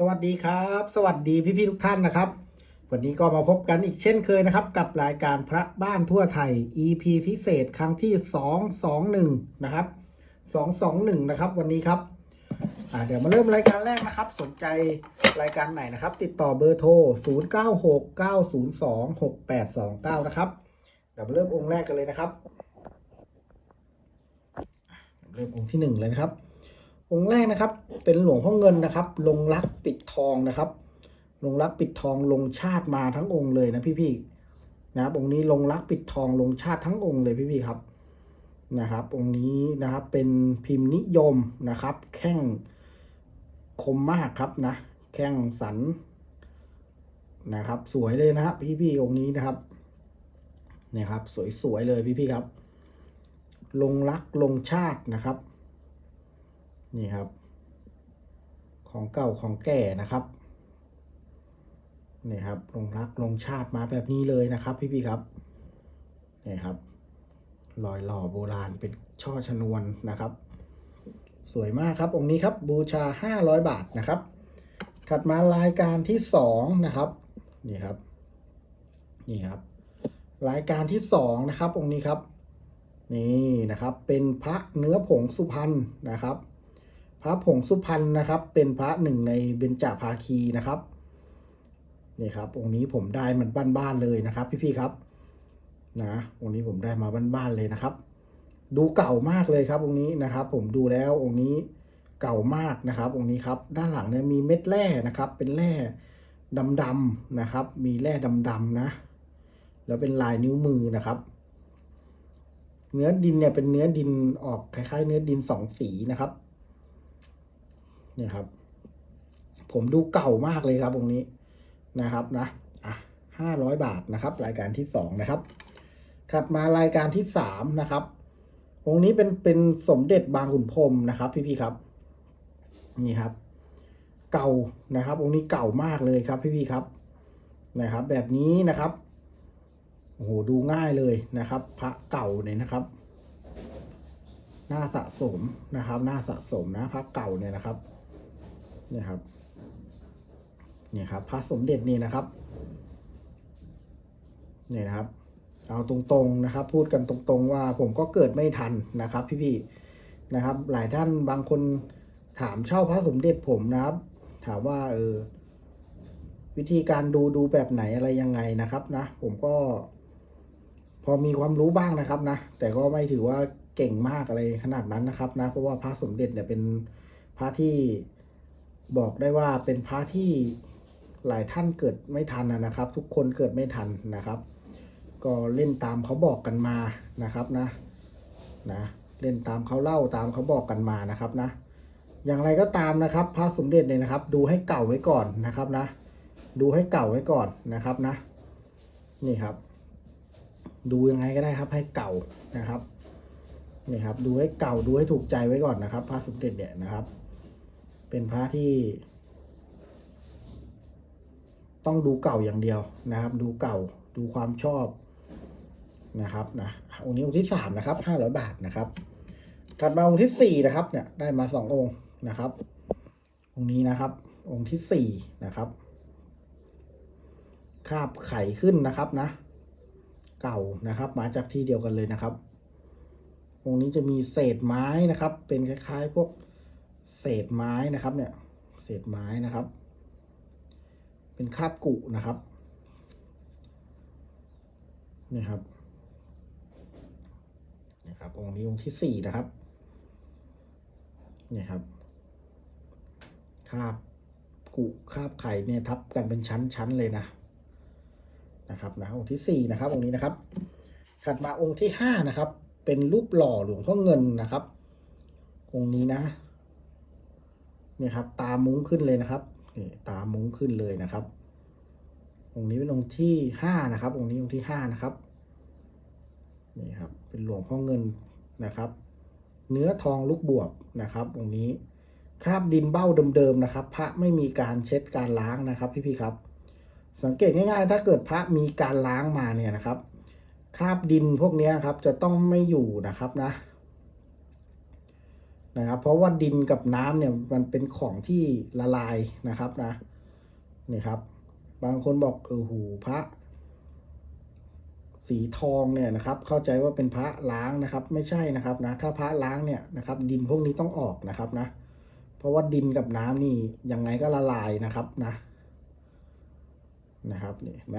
สวัสดีครับ สวัสดีพี่ๆทุกท่านนะครับ วันนี้ก็มาพบกันอีกเช่นเคยนะครับ กับรายการพระบ้านทั่วไทย EP พิเศษครั้งที่ 221 นะครับ 221 นะครับ วันนี้ครับเดี๋ยวมาเริ่มรายการแรกนะครับ สนใจรายการไหนนะครับ ติดต่อเบอร์โทร 0969026829 นะครับ เดี๋ยวมาเริ่มองค์แรกกันเลยนะครับ เริ่มองค์ที่หนึ่งเลยนะครับ องค์แรกนะครับ เป็นหลวงพ่อเงินนะครับ ลงรักปิดทองนะครับ ลงรักปิดทองลงชาติมาทั้งองค์เลยนะพี่ๆนะครับองค์นี้ลงรักปิดทองลงชาติทั้งองค์เลยพี่ๆครับนะครับ องค์นี้นะครับเป็นพิมพ์นิยมนะครับ แข้งคมมากครับนะ แข้งสันนะครับ สวยเลยนะครับพี่ๆองค์นี้นะครับเนี่ยครับ สวยๆเลยพี่ๆครับ ลงรักลงชาตินะครับ นี่ครับ ของเก่าของแก่นะครับนี่ครับลงรักลงชาติมาแบบนี้เลยนะครับ พี่พี่ครับนี่ครับรอยหล่อโบราณเป็นช่อชนวนนะครับ สวยมากครับ องค์นี้ครับบูชาห้าร้อยบาทนะครับ ถัดมารายการที่สองนะครับนี่ครับนี่ครับ รายการที่สองนะครับ องค์นี้ครับ นี่นะครับ เป็นพระเนื้อผงสุพรรณนะครับ พระผงสุพรรณนะครับ เป็นพระหนึ่งในเบญจภาคีนะครับนี่ครับองค์นี้ผมได้มันบ้านๆเลยนะครับ พี่ๆครับนะองค์นี้ผมได้มาบ้านๆเลยนะครับ ดูเก่ามากเลยครับองค์นี้นะครับ ผมดูแล้วองค์นี้เก่ามากนะครับองค์นี้ครับด้านหลังเนี่ยมีเม็ดแร่นะครับ เป็นแร่ดำๆนะครับ มีแร่ดำๆนะ แล้วเป็นลายนิ้วมือนะครับ เนื้อดินเนี่ยเป็นเนื้อดินออกคล้ายๆ เนื้อดินสองสีนะครับ นี่ยครับ ผมดูเก่ามากเลยครับองนี้นะครับนะอะห้าร้อยบาทนะครับ รายการที่สองนะครับ ถัดมารายการที่สามนะครับองค์นี้เป็นเป็นสมเด็จบางขุนพรมนะครับ พี่ๆครับ นี่ครับ เก่านะครับ องค์นี้เก่ามากเลยครับพี่ๆครับนะครับ แบบนี้นะครับโอ้โหดูง่ายเลยนะครับ พระเก่าเนี่ยนะครับหน้าสะสมนะครับหน้าสะสมนะพระเก่าเนี่ยนะครับ นี่ครับเนี่ยครับพระสมเด็จนี่นะครับเนี่ยนะครับ เอาตรงๆนะครับ พูดกันตรงๆว่าผมก็เกิดไม่ทันนะครับ พี่ๆนะครับ หลายท่านบางคนถามเช่าพระสมเด็จผมนะครับ ถามว่าเออวิธีการดูดูแบบไหนอะไรยังไงนะครับนะ ผมก็ พอมีความรู้บ้างนะครับนะ แต่ก็ไม่ถือว่าเก่งมากอะไรขนาดนั้นนะครับนะ เพราะว่าพระสมเด็จเนี่ยเป็นพระที่ บอกได้ว่าเป็นพระที่หลายท่านเกิดไม่ทันนะครับ ทุกคนเกิดไม่ทันนะครับ ก็เล่นตามเขาบอกกันมานะครับนะนะเล่นตามเขาเล่าตามเขาบอกกันมานะครับนะ อย่างไรก็ตามนะครับ พระสมเด็จเนี่ยนะครับ ดูให้เก่าไว้ก่อนนะครับนะ ดูให้เก่าไว้ก่อนนะครับนะ นี่ครับ ดูยังไงก็ได้ครับให้เก่านะครับนี่ครับ ดูให้เก่าดูให้ถูกใจไว้ก่อนนะครับ พระสมเด็จเนี่ยนะครับ เป็นพระที่ ต้องดูเก่าอย่างเดียวนะครับ ดูเก่าดูความชอบนะครับนะองค์นี้องค์ที่สามนะครับห้าร้อยบาทนะครับ ถัดมาองค์ที่สี่นะครับ เนี่ย ได้มาสององค์นะครับ องค์นี้นะครับ องค์ที่สี่นะครับคาบไข่ขึ้นนะครับนะ เก่านะครับ มาจากที่เดียวกันเลยนะครับ องค์นี้จะมีเศษไม้นะครับ เป็นคล้ายๆ พวก เศษไม้นะครับ เนี่ย เศษไม้นะครับ เป็นคาบกุนะครับนี่ครับนี่ครับองค์นี้องค์ที่สี่นะครับนี่ครับคาบกุคาบไข่เนี่ยทับกันเป็นชั้นๆเลยนะนะครับนะองค์ที่สี่นะครับ องค์นี้นะครับ ถัดมาองค์ที่ห้านะครับ เป็นรูปหล่อหลวงพ่อเงินนะครับ องค์นี้นะ เนี่ยครับ ตามุ้งขึ้นเลยนะครับนี่ตามุ้งขึ้นเลยนะครับ องค์นี้เป็นองค์ที่ห้านะครับ องค์นี้องค์ที่ห้านะครับนี่ครับ เป็นหลวงพ่อเงินนะครับ เนื้อทองลูกบวบนะครับ องค์นี้คราบดินเบ้าเดิมๆนะครับ พระไม่มีการเช็ดการล้างนะครับพี่ๆครับ สังเกตง่ายๆ ถ้าเกิดพระมีการล้างมาเนี่ยนะครับคราบดินพวกนี้ครับจะต้องไม่อยู่นะครับนะ นะครับเพราะว่าดินกับน้ำเนี่ยมันเป็นของที่ละลายนะครับนะนี่ครับ บางคนบอกเออหูพระ สีทองเนี่ยนะครับ เข้าใจว่าเป็นพระล้างนะครับ ไม่ใช่นะครับนะถ้าพระล้างเนี่ยนะครับ ดินพวกนี้ต้องออกนะครับนะ เพราะว่าดินกับน้ำนี่ยังไงก็ละลายนะครับนะ นะครับนี่เห็นไหม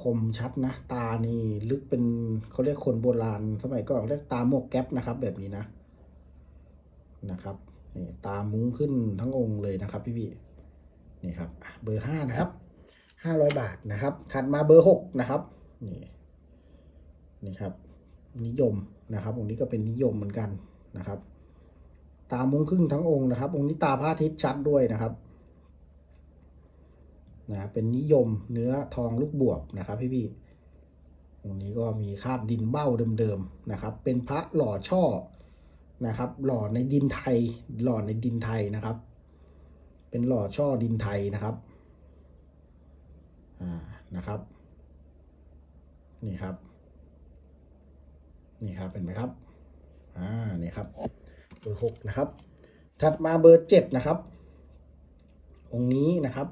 คมชัดนะ ตานี่ลึกเป็นเขาเรียกคนโบราณสมัยก่อนเรียกตาหมวกแก๊ปนะครับ แบบนี้นะนะครับนี่ตามุ้งขึ้นทั้งองค์เลยนะครับ พี่พี่นี่ครับ เบอร์ห้านะครับห้าร้อยบาทนะครับถัดมาเบอร์หกนะครับนี่นี่ครับ นิยมนะครับ องค์นี้ก็เป็นนิยมเหมือนกันนะครับ ตามุ้งครึ่งทั้งองค์นะครับ องค์นี้ตาพระอาทิตย์ชัดด้วยนะครับ นะเป็นนิยมเนื้อทองลูกบวบนะครับพี่พี่ๆองนี้ก็มีคราบดินเบ้าเดิมๆนะครับ เป็นพระหล่อช่อนะครับ หล่อในดินไทย หล่อในดินไทยนะครับ เป็นหล่อช่อดินไทยนะครับอ่านะครับ นี่ครับ นี่ครับเป็นไหมครับอ่านี่ครับเบอร์หกนะครับ ถัดมาเบอร์เจ็ดนะครับ องค์นี้นะครับ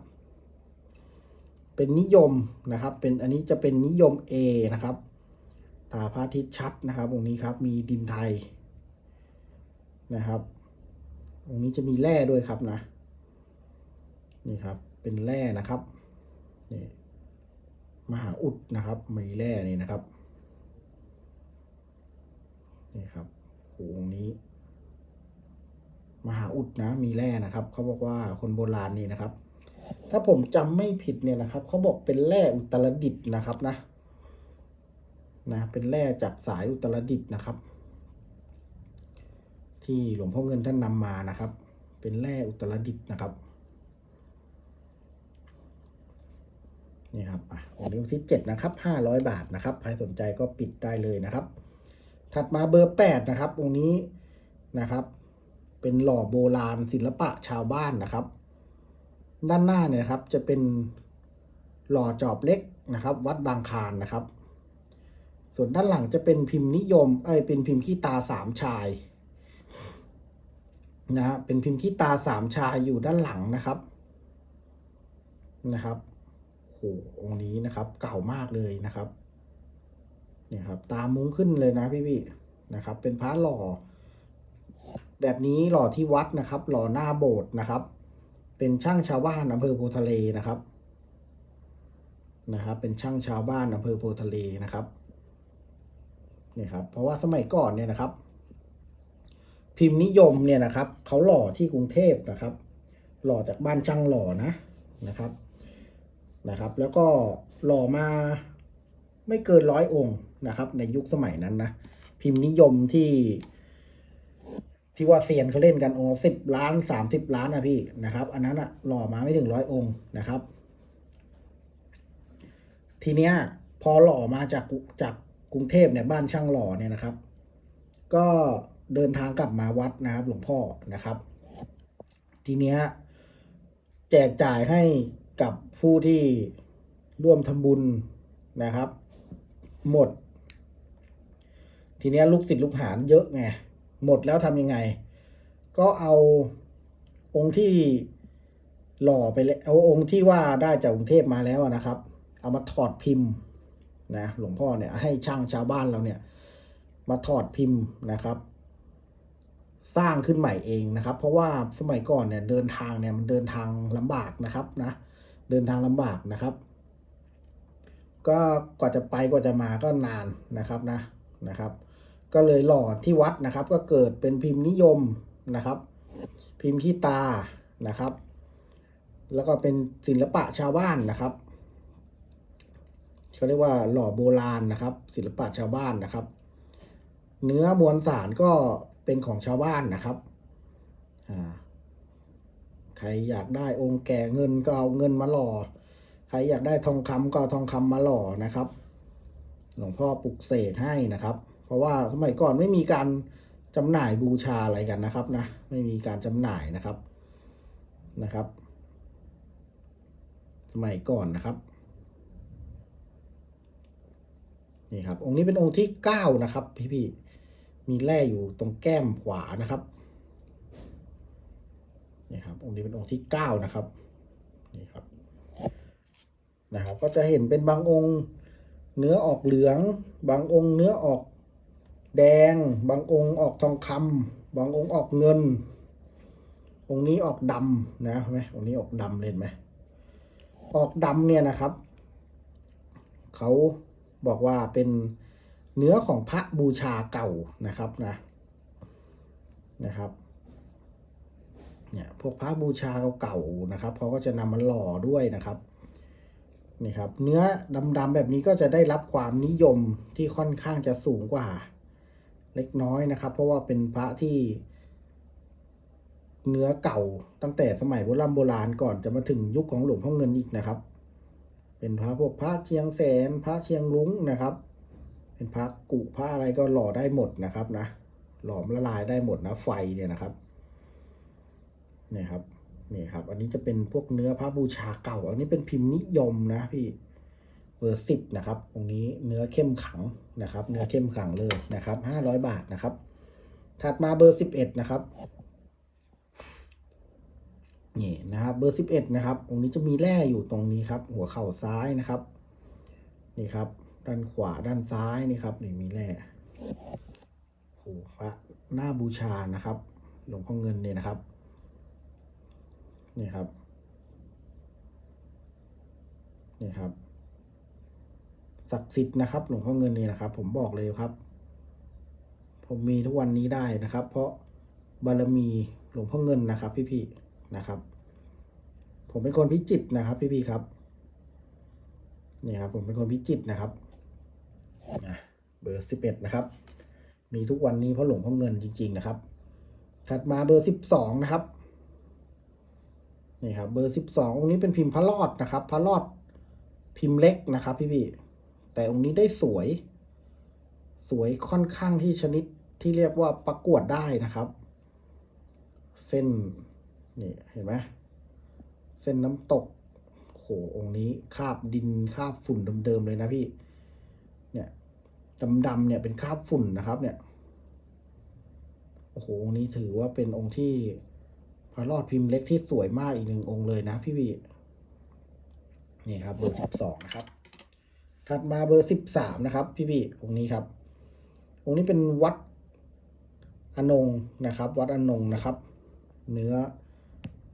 เป็นนิยมนะครับ เป็นอันนี้จะเป็นนิยม A นะครับตาพระอาทิตย์ชัดนะครับองค์นี้ครับมีดินไทยนะครับองค์นี้จะมีแร่ด้วยครับนะ นี่ครับเป็นแร่นะครับนี่มหาอุดนะครับมีแร่นี่นะครับนี่ครับหองนี้ มหาอุดนะมีแร่นะครับเขาบอกว่าคนโบราณนี่นะครับ ถ้าผมจำไม่ผิดเนี่ยนะครับเขาบอกเป็นแร่อุตรดิตถ์นะครับนะนะเป็นแร่จากสายอุตรดิตถ์นะครับ ที่หลวงพ่อเงินท่านนำมานะครับ เป็นแร่อุตรดิตถ์นะครับนี่ครับอะองค์นี้ที่เจ็ดนะครับห้าร้อยบาทนะครับใครสนใจก็ปิดได้เลยนะครับ ถัดมาเบอร์แปดนะครับองค์นี้นะครับ เป็นหล่อโบราณศิลปะชาวบ้านนะครับ ด้านหน้าเนี่ยครับจะเป็นหล่อจอบเล็กนะครับ วัดบางคานนะครับ ส่วนด้านหลังจะเป็นพิมพ์นิยม เอ้ยเป็นพิมพ์ขี้ตาสามชายนะฮะเป็นพิมพ์ขี้ตาสามชายอยู่ด้านหลังนะครับนะครับโหองค์นี้นะครับ เก่ามากเลยนะครับเนี่ยครับ ตามุ้งขึ้นเลยนะพี่พี่นะครับ เป็นพระหล่อ แบบนี้หล่อที่วัดนะครับ หล่อหน้าโบสถ์นะครับ เป็นช่างชาวบ้านอำเภอโพทะเลนะครับนะครับ เป็นช่างชาวบ้านอำเภอโพทะเลนะครับนี่ครับ เพราะว่าสมัยก่อนเนี่ยนะครับ พิมพ์นิยมเนี่ยนะครับเขาหล่อที่กรุงเทพนะครับ หล่อจากบ้านช่างหล่อนะนะครับนะครับ แล้วก็หล่อมาไม่เกินร้อยองค์นะครับ ในยุคสมัยนั้นนะพิมพ์นิยมที่ ที่ว่าเซียนเขาเล่นกันองค์สิบล้านสามสิบล้านนะพี่นะครับ อันนั้นอะหล่อมาไม่ถึงร้อยองค์นะครับ ทีเนี้ยพอหล่อมาจากจากกรุงเทพเนี่ยบ้านช่างหล่อเนี่ยนะครับ ก็เดินทางกลับมาวัดนะครับ หลวงพ่อนะครับ ทีเนี้ยแจกจ่ายให้กับผู้ที่ร่วมทำบุญนะครับ หมด ทีเนี้ยลูกศิษย์ลูกหาเยอะไง หมดแล้วทำยังไง ก็เอาองค์ที่หล่อไปเลเอาองค์ที่ว่าได้จากกรุงเทพมาแล้วนะครับ เอามาถอดพิมพ์นะหลวงพ่อเนี่ยให้ช่างชาวบ้านเราเนี่ย มาถอดพิมพ์นะครับ สร้างขึ้นใหม่เองนะครับ เพราะว่าสมัยก่อนเนี่ยเดินทางเนี่ยมันเดินทางลำบากนะครับนะเดินทางลำบากนะครับ ก็กว่าจะไปกว่าจะมาก็นานนะครับนะนะครับ ก็เลยหล่อที่วัดนะครับ ก็เกิดเป็นพิมพ์นิยมนะครับ พิมพ์ขี้ตานะครับ แล้วก็เป็นศิลปะชาวบ้านนะครับเขาเรียกว่าหล่อโบราณนะครับ ศิลปะชาวบ้านนะครับ เนื้อมวลสารก็เป็นของชาวบ้านนะครับใครอยากได้องค์แก่เงินก็เอาเงินมาหล่อ ใครอยากได้ทองคำก็เอาทองคำมาหล่อนะครับ หลวงพ่อปลุกเสกให้นะครับ เพราะว่าสมัยก่อนไม่มีการจำหน่ายบูชาอะไรกันนะครับนะไม่มีการจำหน่ายนะครับนะครับ สมัยก่อนนะครับนี่ครับ องค์นี้เป็นองค์ที่เก้านะครับ พี่พี่มีแร่อยู่ตรงแก้มขวานะครับนี่ครับ องค์นี้เป็นองค์ที่เก้านะครับนี่ครับนะครับ ก็จะเห็นเป็นบางองค์เนื้อออกเหลือง บางองค์เนื้อออก แดง บางองค์ออกทองคำบางองค์ออกเงิน องค์นี้ออกดำนะเห็นไหมองค์นี้ออกดำเลยเห็นไหมออกดำเนี่ยนะครับ เขาบอกว่าเป็นเนื้อของพระบูชาเก่านะครับนะนะครับเนี่ยพวกพระบูชาเก่าๆนะครับเขาก็จะนำมาหล่อด้วยนะครับนี่ครับ เนื้อดำๆแบบนี้ก็จะได้รับความนิยมที่ค่อนข้างจะสูงกว่า เล็กน้อยนะครับ เพราะว่าเป็นพระที่เนื้อเก่าตั้งแต่สมัยโบราณโบราณก่อนจะมาถึงยุคของหลวงพ่อเงินอีกนะครับ เป็นพระพวกพระเชียงแสน พระเชียงรุ้งนะครับ เป็นพระกุพระอะไรก็หล่อได้หมดนะครับนะ หลอมละลายได้หมดนะไฟเนี่ยนะครับนี่ครับนี่ครับ อันนี้จะเป็นพวกเนื้อพระบูชาเก่า อันนี้เป็นพิมพ์นิยมนะพี่ บอร์สิบนะครับตรงนี้เนื้อเข้มขังนะครับ เนื้อเข้มขังเลยนะครับห้าร้อยบาทนะครับ ถัดมาเบอร์สิบเอ็ดนะครับนี่นะครับเบอร์สิบเอ็ดนะครับตรงนี้จะมีแร่อยู่ตรงนี้ครับ หัวเข่าซ้ายนะครับ นี่ครับ ด้านขวาด้านซ้ายนี่ครับนี่มีแร่โอ้พระหน้าบูชานะครับ หลวงพ่อเงินเนี่ยนะครับ นี่ครับนี่ครับ ศักดิ์สิทธิ์นะครับ หลวงพ่อเงินนี่นะครับ ผมบอกเลยครับ ผมมีทุกวันนี้ได้นะครับ เพราะบารมีหลวงพ่อเงินนะครับ พี่ๆนะครับ ผมเป็นคนพิจิตนะครับ พี่ๆครับนี่ครับ ผมเป็นคนพิจิตนะครับนะเบอร์สิบเอ็ดนะครับ มีทุกวันนี้เพราะหลวงพ่อเงินจริง ๆนะครับ ถัดมาเบอร์สิบสองนะครับนี่ครับ เบอร์สิบสององค์นี้เป็นพิมพ์พระรอดนะครับ พระรอดพิมพ์เล็กนะครับ พี่ๆ แต่องค์นี้ได้สวย สวยค่อนข้างที่ชนิดที่เรียกว่าประกวดได้นะครับ เส้นนี่เห็นไหมเส้นน้ำตกโหองค์นี้คาบดินคาบฝุ่นเดิมๆเลยนะพี่ เนี่ยดำๆเนี่ยเป็นคาบฝุ่นนะครับ เนี่ยโอ้โหองค์นี้ถือว่าเป็นองค์ที่พระรอดพิมพ์เล็กที่สวยมากอีกหนึ่งองค์เลยนะพี่วีนี่ครับเบอร์สิบสองนะครับ ถัดมาเบอร์สิบสามนะครับ พี่พี่องค์นี้ครับ องค์นี้เป็นวัดอนงนะครับ วัดอนงนะครับ เนื้อ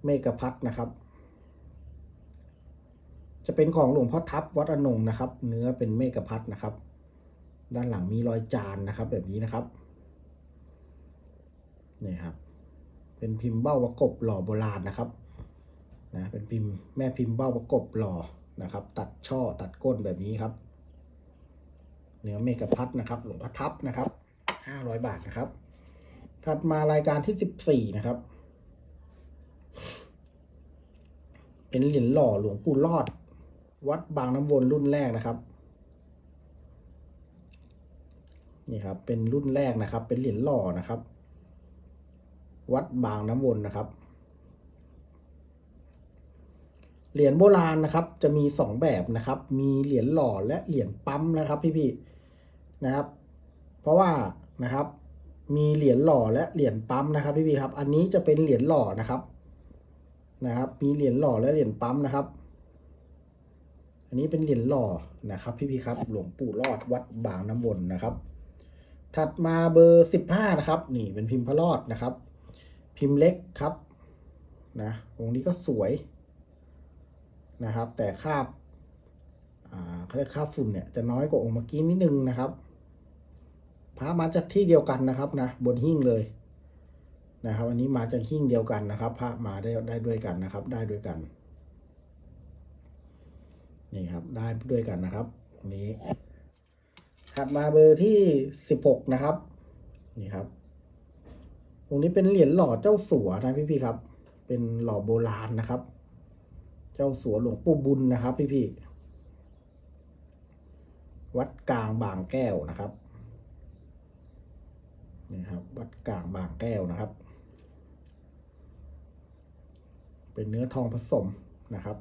เมกะพัดนะครับ จะเป็นของหลวงพ่อทับวัดอนงนะครับ เนื้อเป็นเมกะพัดนะครับ ด้านหลังมีรอยจานนะครับ แบบนี้นะครับนี่ครับ เป็นพิมพ์เบ้าประกบหล่อโบราณนะครับนะเป็นพิมพ์แม่พิมพ์เบ้าประกบหล่อ นะครับ ตัดช่อตัดก้นแบบนี้ครับ เนื้อเมกะพัดนะครับ หลวงพ่อทับนะครับห้าร้อยบาทนะครับ ถัดมารายการที่สิบสี่นะครับ เป็นเหรียญหล่อหลวงปู่รอด วัดบางน้ำวนรุ่นแรกนะครับนี่ครับเป็นรุ่นแรกนะครับ เป็นเหรียญหล่อนะครับ วัดบางน้ำวนนะครับ เหรียญโบราณนะครับ จะมีสองแบบนะครับ มีเหรียญหล่อและเหรียญปั๊มนะครับพี่ๆนะครับ เพราะว่านะครับ มีเหรียญหล่อและเหรียญปั๊มนะครับพี่ๆครับ อันนี้จะเป็นเหรียญหล่อนะครับนะครับ มีเหรียญหล่อและเหรียญปั๊มนะครับ อันนี้เป็นเหรียญหล่อนะครับ พี่ๆครับ หลวงปู่รอดวัดบางน้ำวนนะครับ ถัดมาเบอร์สิบห้านะครับ นี่เป็นพิมพ์พระรอดนะครับ พิมพ์เล็กครับ นะองค์นี้ก็สวย นะครับ แต่คาบอ่าเขาเรียกคาบฝุ่นเนี่ยจะน้อยกว่าองค์เมื่อกี้นิดนึงนะครับพระมาจากที่เดียวกันนะครับนะบนหิ้งเลยนะครับอันนี้มาจากหิ้งเดียวกันนะครับ พระมาได้ได้ด้วยกันนะครับ ได้ด้วยกันนี่ครับได้ด้วยกันนะครับตรงนี้ถัดมาเบอร์ที่สิบหกนะครับ นี่ครับตรงนี้เป็นเหรียญหล่อเจ้าสัวนะพี่พี่ๆครับ เป็นหล่อโบราณนะครับ จ้าสัวหลวงปู่บุญนะครับ พี่พี่วัดกลางบางแก้วนะครับนี่ครับ วัดกลางบางแก้วนะครับ เป็นเนื้อทองผสมนะครับ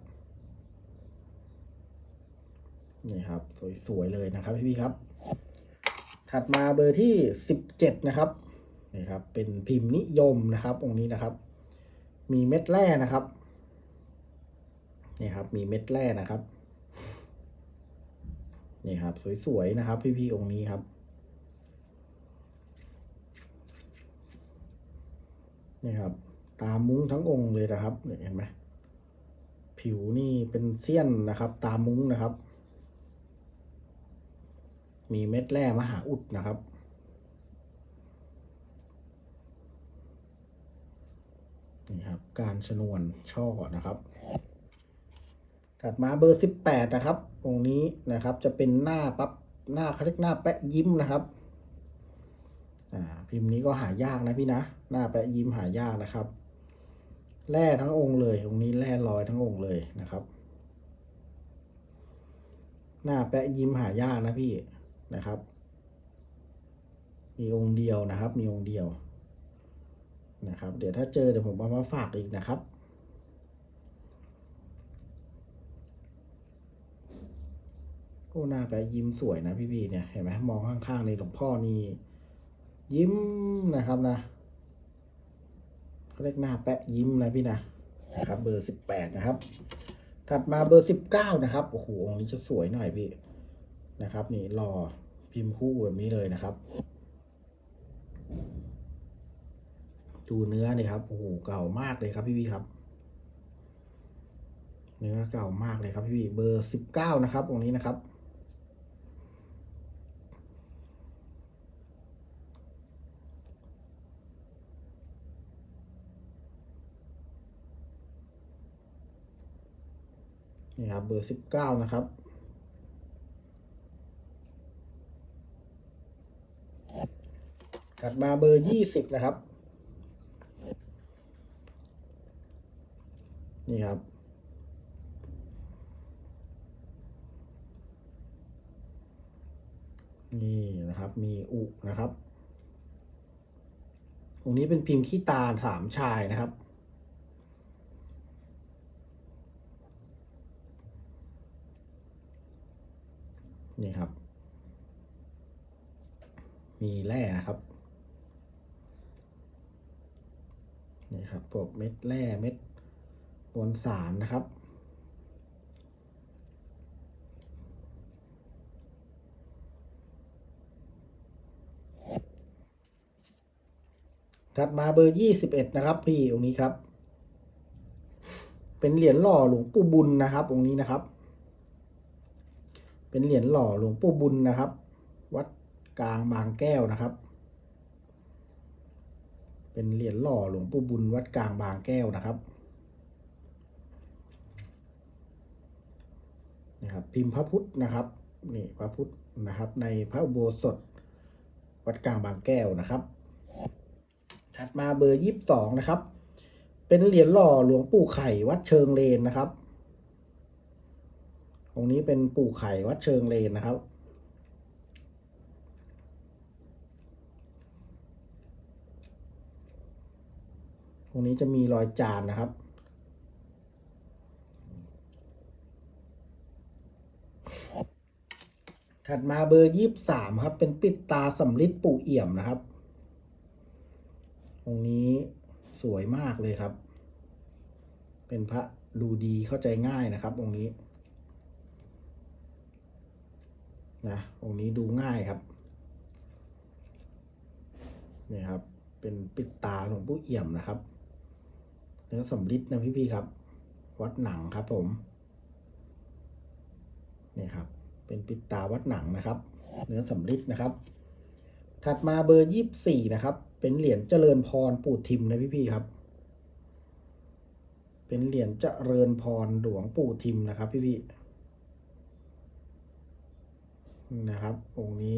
นี่ครับ สวยๆเลยนะครับ พี่พี่ครับ ถัดมาเบอร์ที่สิบเจ็ดนะครับนี่ครับ เป็นพิมพ์นิยมนะครับองค์นี้นะครับ มีเม็ดแร่นะครับ นี่ครับ มีเม็ดแร่นะครับ นี่ครับ สวยๆนะครับ พี่ๆองค์นี้ครับ นี่ครับ ตามุ้งทั้งองค์เลยนะครับเห็นไหมผิวนี่เป็นเสี้ยนนะครับ ตามุ้งนะครับ มีเม็ดแร่มหาอุดนะครับนี่ครับ การชนวนช่อนะครับ ถัดมาเบอร์สิบแปดนะครับองค์นี้นะครับ จะเป็นหน้าปับ๊บหน้าเขาเรียกหน้าแปะยิ้มนะครับอ่าพิมพ์นี้ก็หายากนะพี่นะ หน้าแปะยิ้มหายากนะครับ แร่ทั้งองค์เลยองค์นี้แร่ลอยทั้งองค์เลยนะครับ หน้าแปะยิ้มหายากนะพี่นะครับ มีองค์เดียวนะครับ มีองค์เดียวนะครับ เดี๋ยวถ้าเจอเดี๋ยวผมเอามาฝากอีกนะครับ โอ้หน้าแปะยิ้มสวยนะพี่พี่เนี่ยเห็นไหมมองข้างๆนี่หลวงพ่อนี่ยิ้มนะครับนะเขาเรียกหน้าแปะยิ้มนะพี่นะนะครับ เบอร์สิบแปดนะครับ ถัดมาเบอร์สิบเก้านะครับโอ้โหองค์นี้จะสวยหน่อยพี่นะครับ นี่รอพิมพ์คู่แบบนี้เลยนะครับ ดูเนื้อนี่ครับโอ้โหเก่ามากเลยครับพี่พี่ครับ เนื้อเก่ามากเลยครับพี่พี่เบอร์สิบเก้านะครับองนี้นะครับ นี่ครับเบอร์สิบเก้านะครับ ถัดมาเบอร์ยี่สิบนะครับ นี่ครับนี่นะครับมีอุนะครับองนี้เป็นพิมพ์ขี้ตาสามชายนะครับ นี่ครับ มีแร่นะครับ นี่ครับพวกเม็ดแร่เม็ดมวลสารนะครับ ถัดมาเบอร์ยี่สิบเอ็ดนะครับ พี่องค์นี้ครับ เป็นเหรียญหล่อหลวงปู่บุญนะครับองค์นี้นะครับ เป็นเหรียญหล่อหลวงปู่บุญนะครับ วัดกลางบางแก้วนะครับ เป็นเหรียญหล่อหลวงปู่บุญวัดกลางบางแก้วนะครับนะครับ พิมพ์พระพุทธนะครับนี่พระพุทธนะครับ ในพระอุโบสถ วัดกลางบางแก้วนะครับถัดมาเบอร์ยี่สิบสองนะครับ เป็นเหรียญหล่อหลวงปู่ไข่วัดเชิงเลนนะครับ องค์นี้เป็นปู่ไข่วัดเชิงเลนนะครับ องค์นี้จะมีรอยจานนะครับถัดมาเบอร์ยี่สามครับ เป็นปิดตาสำลิดปู่เอี่ยมนะครับองนี้สวยมากเลยครับ เป็นพระดูดีเข้าใจง่ายนะครับ องค์นี้ นะองค์นี้ดูง่ายครับนี่ครับ เป็นปิดตาหลวงปู่เอี่ยมนะครับ เนื้อสำลิดนะพี่ๆครับ วัดหนังครับผมนี่ครับ เป็นปิดตาวัดหนังนะครับ เนื้อสำลิดนะครับ ถัดมาเบอร์ยี่สี่นะครับ เป็นเหรียญเจริญพรปู่ทิมนะพี่ๆครับ เป็นเหรียญเจริญพรหลวงปู่ทิมนะครับ พี่ๆ นะครับ องค์นี้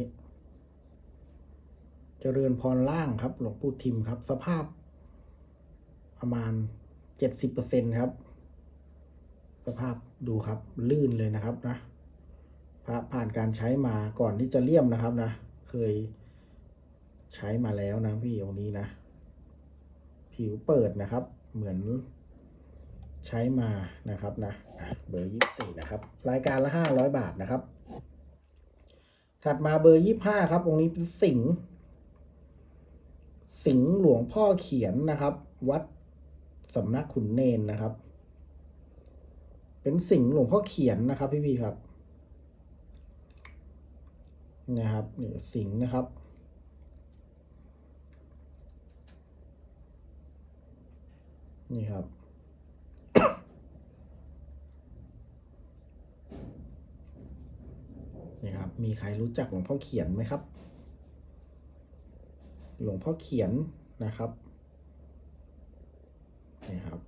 เจริญพรล่างครับ หลวงปู่ทิมครับ สภาพ ประมาณเจ็ดสิบเปอร์เซ็นครับ สภาพดูครับ ลื่นเลยนะครับนะพระผ่านการใช้มาก่อนที่จะเลี่ยมนะครับนะ เคยใช้มาแล้วนะพี่องค์นี้นะ ผิวเปิดนะครับ เหมือนใช้มานะครับนะะเบอร์ยี่สี่นะครับ รายการละห้าร้อยบาทนะครับ ถัดมาเบอร์ยี่ห้าครับองค์นี้เป็นสิงห์สิงหลวงพ่อเขียนนะครับ วัดสำนักขุนเนนนะครับ เป็นสิงห์หลวงพ่อเขียนนะครับ พี่พี่ครับ นะครับนี่สิงห์นะครับนี่ครับ นี่ครับ มีใครรู้จักหลวงพ่อเขียนไหมครับ หลวงพ่อเขียนนะครับนี่ครับ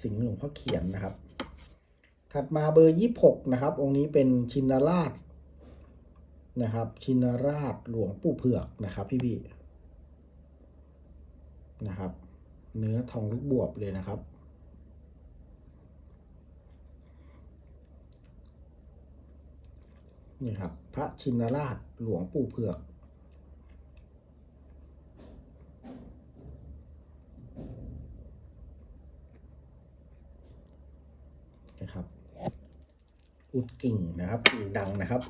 สิงห์หลวงพ่อเขียนนะครับ ถัดมาเบอร์ยี่หกนะครับ องค์นี้เป็นชินราชนะครับ ชินราชหลวงปู่เผือกนะครับ พี่พี่ๆนะครับ เนื้อทองลูกบวบเลยนะครับ นี่ครับ พระชินราชหลวงปู่เผือก นะครับ อุดกิ่งนะครับกิ่งดังนะครับ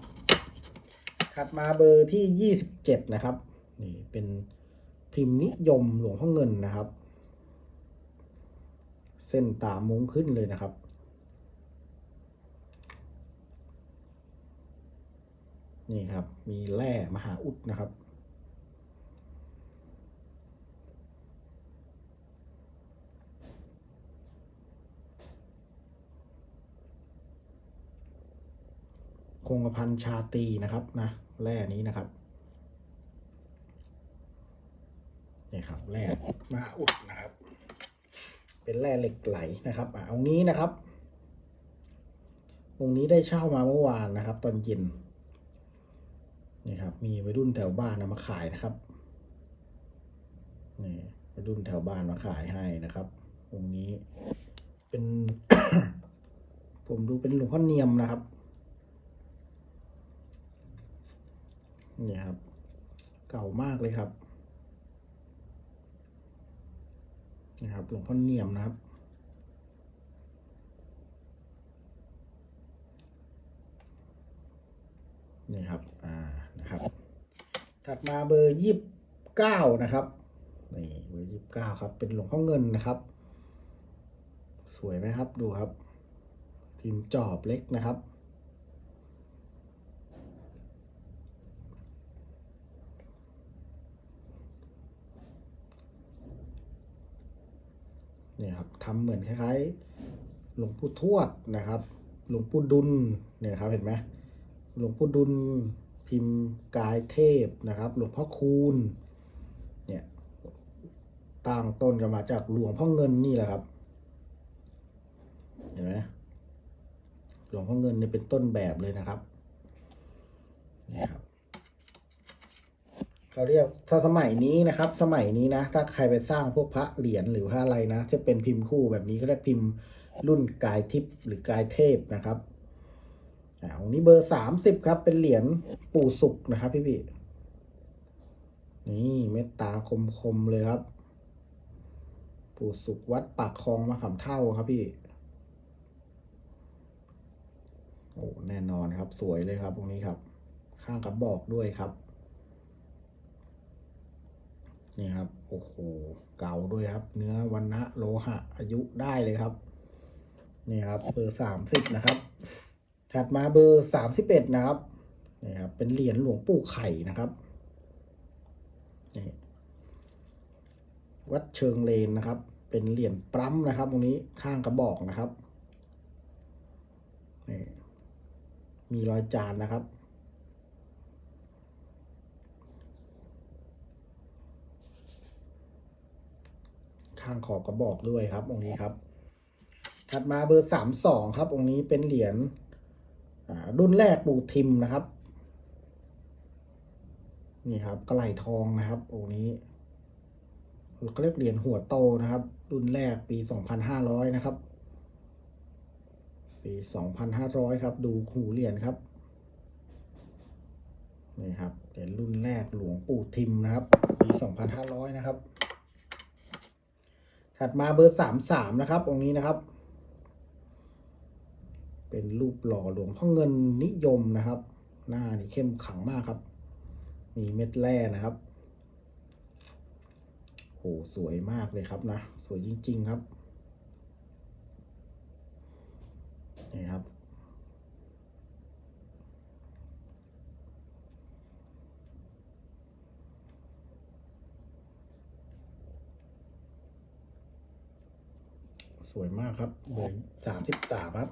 ถัดมาเบอร์ที่ยี่สิบเจ็ดนะครับ นี่เป็นพิมพ์นิยมหลวงพ่อเงินนะครับ เส้นตามมุ้งขึ้นเลยนะครับ นี่ครับ มีแร่มหาอุดนะครับ คงกระพันชาตีนะครับนะแร่นี้นะครับนี่ครับแร่มหาอุดนะครับ เป็นแร่เหล็กไหลนะครับอะองนี้นะครับองนี้ได้เช่ามาเมื่อวานนะครับ ตอนเย็น นี่ครับ มีวัยรุ่นแถวบ้านนำมาขายนะครับนี่วัยรุ่นแถวบ้านมาขายให้นะครับองค์นี้เป็น ผมดูเป็นหลวงพ่อเนียมนะครับนี่ครับ เก่ามากเลยครับนี่ครับหลวงพ่อเนียมนะครับนี่ครับ ถัดมาเบอร์ยี่สิบเก้านะครับนี่เบอร์ยี่สิบเก้าครับ เป็นหลวงพ่อเงินนะครับ สวยไหมครับดูครับ พิมพ์จอบเล็กนะครับ เนี่ยครับทำเหมือนคล้ายๆหลวงปู่ทวดนะครับ หลวงปู่ดุลเนี่ยครับเห็นไหมหลวงปู่ดุล พิมพ์กายเทพนะครับหลวงพ่อคูณเนี่ยตั้งต้นกันมาจากหลวงพ่อเงินนี่แหละครับเห็นไหมหลวงพ่อเงินเนี่ยเป็นต้นแบบเลยนะครับนี่ครับเขาเรียกถ้าสมัยนี้นะครับ สมัยนี้นะ ถ้าใครไปสร้างพวกพระเหรียญหรือพระอะไรนะ จะเป็นพิมพ์คู่แบบนี้ก็เรียกพิมพ์รุ่นกายทิพย์หรือกายเทพนะครับ อ่าองนี้เบอร์สามสิบครับ เป็นเหรียญปู่สุกนะครับพี่พี่นี่เม็ดตาคมๆเลยครับ ปู่สุกวัดปากคลองมะขามเท่าครับพี่ โอ้แน่นอนครับ สวยเลยครับ ตรงนี้ครับ ข้างกระบอกด้วยครับ นี่ครับ โอ้โห เก่าด้วยครับ เนื้อวันนะโลหะ อายุได้เลยครับ นี่ครับเบอร์สามสิบนะครับ ถัดมาเบอร์สามสิบเอ็ดนะครับนี่ครับ เป็นเหรียญหลวงปู่ไข่นะครับนี่วัดเชิงเลนนะครับ เป็นเหรียญปรั๊มนะครับ ตรงนี้ข้างกระบอกนะครับนี่มีรอยจานนะครับข้างขอบกระบอกด้วยครับองค์นี้ครับ ถัดมาเบอร์สามสองครับองค์นี้เป็นเหรียญ รุ่นแรกปู่ทิมนะครับ นี่ครับกระไหลทองนะครับองค์นี้เขาเรียกเหรียญหัวโตนะครับ รุ่นแรกปีสองพันห้าร้อยนะครับ ปีสองพันห้าร้อยครับ ดูหูเหรียญครับนี่ครับเหรียญรุ่นแรกหลวงปู่ทิมนะครับ ปีสองพันห้าร้อยนะครับ ถัดมาเบอร์สามสามนะครับองค์นี้นะครับ เป็นรูปหล่อหลวงพ่อเงินนิยมนะครับ หน้านี่เข้มขลังมากครับ มีเม็ดแร่นะครับโหสวยมากเลยครับนะ สวยจริง ๆ ครับนี่ครับ สวยมากครับเบอร์สามสิบสามครับ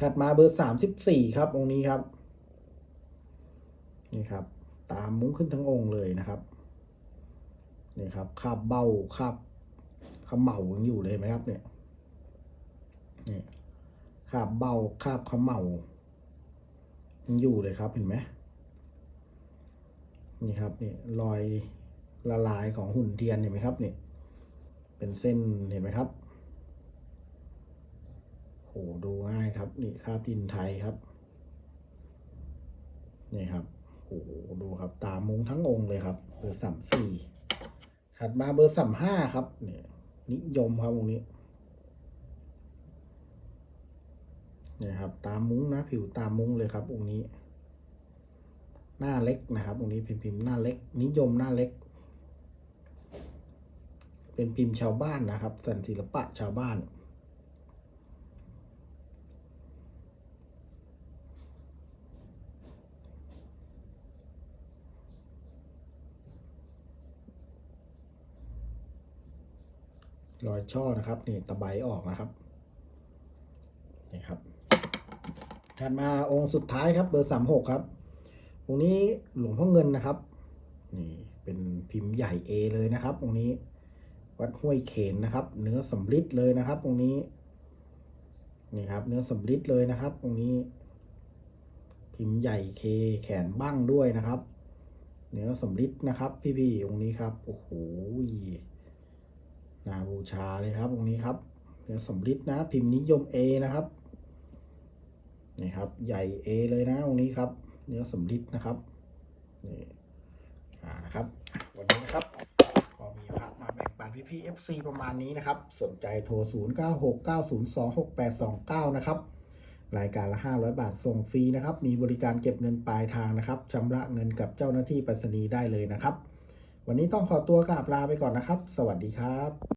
ถัดมาเบอร์สามสิบสี่ครับองค์นี้ครับ นี่ครับ ตามมุ้งขึ้นทั้งองค์เลยนะครับ นี่ครับคาบเบ้าคาบขมเหมายังอยู่เลยไหมครับ เนี่ยนี่คาบเบ้าคาบขมเหมายังอยู่เลยครับเห็นไหมนี่ครับนี่รอยละลายของหุ่นเทียนเห็นไหมครับนี่เป็นเส้นเห็นไหมครับ โหดูง่ายครับ นี่คราบดินไทยครับ นี่ครับโหดูครับ ตามมุ้งทั้งองค์เลยครับเบอร์สามสี่ถัดมาเบอร์สามห้าครับเนี่ยนิยมครับองนี้นี่ครับ ตามมุ้งนะผิวตามมุ้งเลยครับองค์นี้ หน้าเล็กนะครับองค์นี้พิมพ์พิมพ์หน้าเล็ก นิยมหน้าเล็ก เป็นพิมพ์ชาวบ้านนะครับสันศิลปะชาวบ้าน รอยช่อนะครับนี่ตะไบออกนะครับนี่ครับถัดมาองค์สุดท้ายครับเบอร์สามหกครับ องค์นี้หลวงพ่อเงินนะครับ นี่เป็นพิมพ์ใหญ่เอเลยนะครับ องค์นี้วัดห้วยเขนนะครับ เนื้อสำริดเลยนะครับตรงนี้ นี่ครับ เนื้อสำริดเลยนะครับตรงนี้ พิมพ์ใหญ่เคแขนบ้างด้วยนะครับ เนื้อสำริดนะครับ พี่ๆตรงนี้ครับโอ้โห นาบูชาเลยครับตรงนี้ครับเนื้อสำริดนะ พิมพ์นิยม A นะครับนี่ครับ ใหญ่ A เลยนะตรงนี้ครับ เนื้อสำริดนะครับนี่อ่านะครับวันนี้นะครับก็มีพระมาแบ่งปันพี่ๆ FC ประมาณนี้นะครับ สนใจโทร 0969026829 นะครับ รายการละ 500 บาทส่งฟรีนะครับ มีบริการเก็บเงินปลายทางนะครับชำระเงินกับเจ้าหน้าที่ไปรษณีย์ได้เลยนะครับ วันนี้ต้องขอตัวกราบลาไปก่อนนะครับ สวัสดีครับ